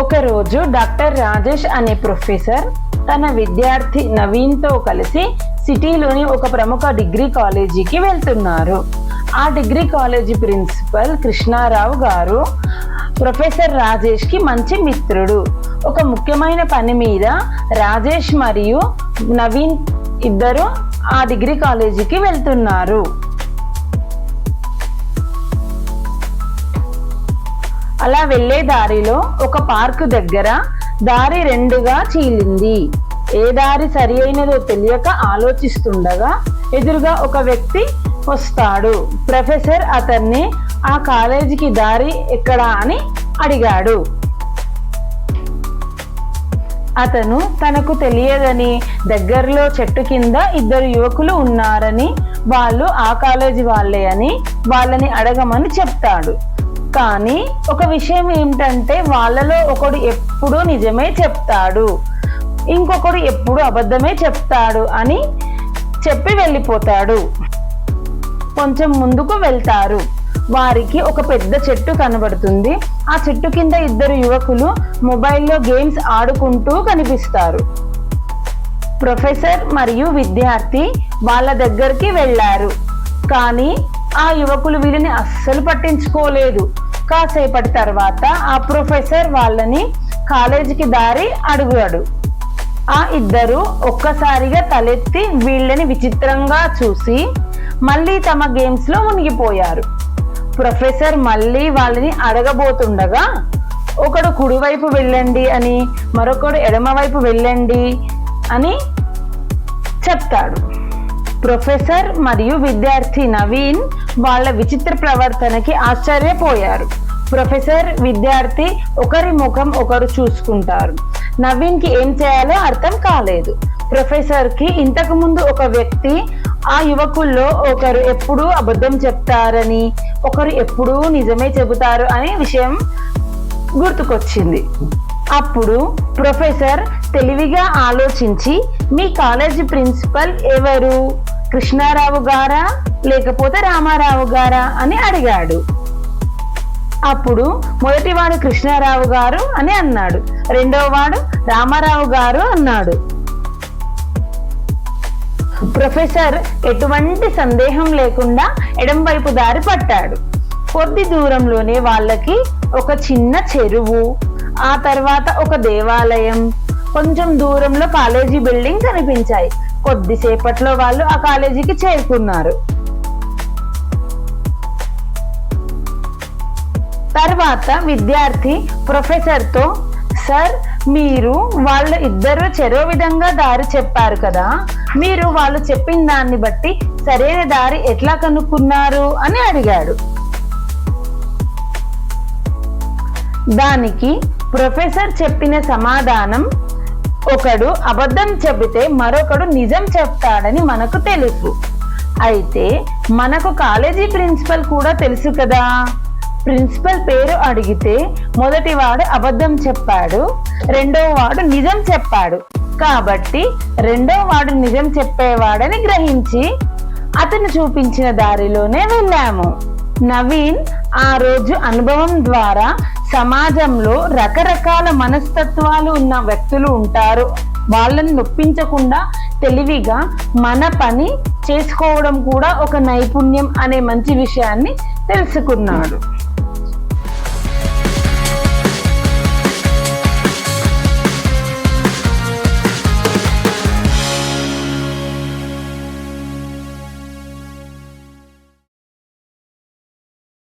ఒకరోజు డాక్టర్ రాజేష్ అనే ప్రొఫెసర్ తన విద్యార్థి నవీన్తో కలిసి సిటీలోని ఒక ప్రముఖ డిగ్రీ కాలేజీకి వెళ్తున్నారు. ఆ డిగ్రీ కాలేజీ ప్రిన్సిపల్ కృష్ణారావు గారు ప్రొఫెసర్ రాజేష్కి మంచి మిత్రుడు. ఒక ముఖ్యమైన పని మీద రాజేష్ మరియు నవీన్ ఇద్దరు ఆ డిగ్రీ కాలేజీకి వెళ్తున్నారు. అలా వెళ్ళే దారిలో ఒక పార్కు దగ్గర దారి రెండుగా చీలింది. ఏ దారి సరి అయినదో తెలియక ఆలోచిస్తుండగా ఎదురుగా ఒక వ్యక్తి వస్తాడు. ప్రొఫెసర్ అతన్ని ఆ కాలేజీకి దారి ఎక్కడా? అని అడిగాడు. అతను తనకు తెలియదని దగ్గరలో చెట్టు కింద ఇద్దరు యువకులు ఉన్నారని వాళ్ళు ఆ కాలేజీ వాళ్ళే అని వాళ్ళని అడగమని చెప్తాడు. కానీ ఒక విషయం ఏమిటంటే వాళ్ళలో ఒకడు ఎప్పుడూ నిజమే చెప్తాడు. ఇంకొకడు ఎప్పుడు అబద్ధమే చెప్తాడు అని చెప్పి వెళ్ళిపోతాడు. కొంచెం ముందుకు వెళ్తారు. వారికి ఒక పెద్ద చెట్టు కనబడుతుంది. ఆ చెట్టు కింద ఇద్దరు యువకులు మొబైల్లో గేమ్స్ ఆడుకుంటూ కనిపిస్తారు. ప్రొఫెసర్ మరియు విద్యార్థి వాళ్ళ దగ్గరికి వెళ్ళారు. కానీ ఆ యువకులు వీళ్ళని అస్సలు పట్టించుకోలేదు. కాసేపటి తర్వాత ఆ ప్రొఫెసర్ వాళ్ళని కాలేజీకి దారి అడుగాడు ఆ ఇద్దరు ఒక్కసారిగా తలెత్తి వీళ్ళని విచిత్రంగా చూసి మళ్ళీ తమ గేమ్స్లో మునిగిపోయారు. ప్రొఫెసర్ మళ్ళీ వాళ్ళని అడగబోతుండగా ఒకడు కుడివైపు వెళ్ళండి అని మరొకడు ఎడమవైపు వెళ్ళండి అని చెప్తాడు. ప్రొఫెసర్ మరియు విద్యార్థి నవీన్ వాళ్ళ విచిత్ర ప్రవర్తనకి ఆశ్చర్యపోయారు. ప్రొఫెసర్ విద్యార్థి ఒకరి ముఖం ఒకరు చూసుకుంటారు. నవీన్కి ఏం చేయాలో అర్థం కాలేదు. ప్రొఫెసర్కి ఇంతకు ముందు ఒక వ్యక్తి ఆ యువకుల్లో ఒకరు ఎప్పుడూ అబద్ధం చెప్తారని ఒకరు ఎప్పుడూ నిజమే చెబుతారు అనే విషయం గుర్తుకొచ్చింది. అప్పుడు ప్రొఫెసర్ తెలివిగా ఆలోచించి మీ కాలేజీ ప్రిన్సిపల్ ఎవరు? కృష్ణారావు గారా? లేకపోతే రామారావు గారా అని అడిగాడు. అప్పుడు మొదటివాడు కృష్ణారావు గారు అని అన్నాడు. రెండవ వాడు రామారావు గారు అన్నాడు. ప్రొఫెసర్ ఎటువంటి సందేహం లేకుండా ఎడం వైపు దారి పట్టాడు. కొద్ది దూరంలోనే వాళ్ళకి ఒక చిన్న చెరువు ఆ తర్వాత ఒక దేవాలయం కొంచెం దూరంలో కాలేజీ బిల్డింగ్ కనిపించాయి. కొద్దిసేపట్లో వాళ్ళు ఆ కాలేజీకి చేరుకున్నారు. తర్వాత విద్యార్థి ప్రొఫెసర్తో సార్ మీరు వాళ్ళ ఇద్దరు చెరో విధంగా దారి చెప్పారు కదా మీరు వాళ్ళు చెప్పిన దాన్ని బట్టి సరైన దారి ఎట్లా కనుక్కున్నారు? అని అడిగాడు. దానికి ప్రొఫెసర్ చెప్పిన సమాధానం ఒకడు అబద్ధం చెబితే మరొకడు నిజం చెప్తాడని మనకు తెలుసు. అయితే మనకు కాలేజీ ప్రిన్సిపల్ కూడా తెలుసు కదా. ప్రిన్సిపల్ పేరు అడిగితే మొదటి వాడు అబద్ధం చెప్పాడు రెండో వాడు నిజం చెప్పాడు. కాబట్టి రెండో వాడు నిజం చెప్పేవాడని గ్రహించి అతను చూపించిన దారిలోనే వెళ్ళాము. నవీన్ ఆ రోజు అనుభవం ద్వారా సమాజంలో రకరకాల మనస్తత్వాలు ఉన్న వ్యక్తులు ఉంటారు. వాళ్ళని నొప్పించకుండా తెలివిగా మన పని చేసుకోవడం కూడా ఒక నైపుణ్యం అనే మంచి విషయాన్ని తెలుసుకున్నాడు.